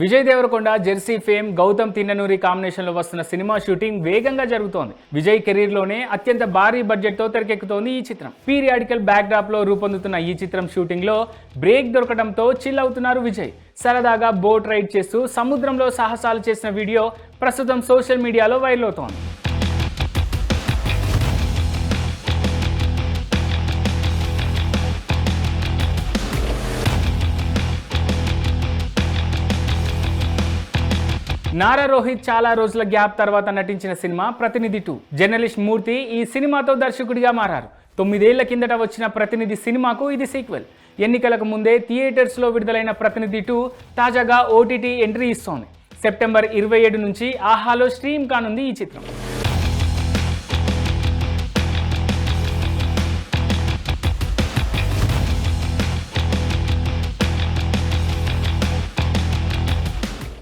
Vijay Deverakonda Jersey fame Gautam Tinnanuri కాంబినేషన్లో వస్తున్న cinema shooting వేగంగా జరుగుతోంది. విజయ్ కెరీర్లోనే అత్యంత భారీ బడ్జెట్తో తెరకెక్కుతోంది ఈ చిత్రం. పీరియాడికల్ బ్యాక్డ్రాప్లో రూపొందుతున్న ఈ చిత్రం షూటింగ్లో బ్రేక్ దొరకడంతో చిల్ అవుతున్నారు విజయ్. సరదాగా బోట్ రైడ్ చేస్తూ సముద్రంలో సాహసాలు చేసిన వీడియో ప్రస్తుతం సోషల్ మీడియాలో వైరల్ అవుతోంది. నారా రోహిత్ చాలా రోజుల గ్యాప్ తర్వాత నటించిన సినిమా ప్రతినిధి టూ. జర్నలిస్ట్ మూర్తి ఈ సినిమాతో దర్శకుడిగా మారారు. తొమ్మిదేళ్ళ కిందట వచ్చిన ప్రతినిధి సినిమాకు ఇది సీక్వెల్. ఎన్నికలకు ముందే థియేటర్స్లో విడుదలైన ప్రతినిధి టూ తాజాగా ఓటీటీ ఎంట్రీ ఇస్తోంది. సెప్టెంబర్ ఇరవై ఏడు నుంచి ఆహాలో స్ట్రీమ్ కానుంది ఈ చిత్రం.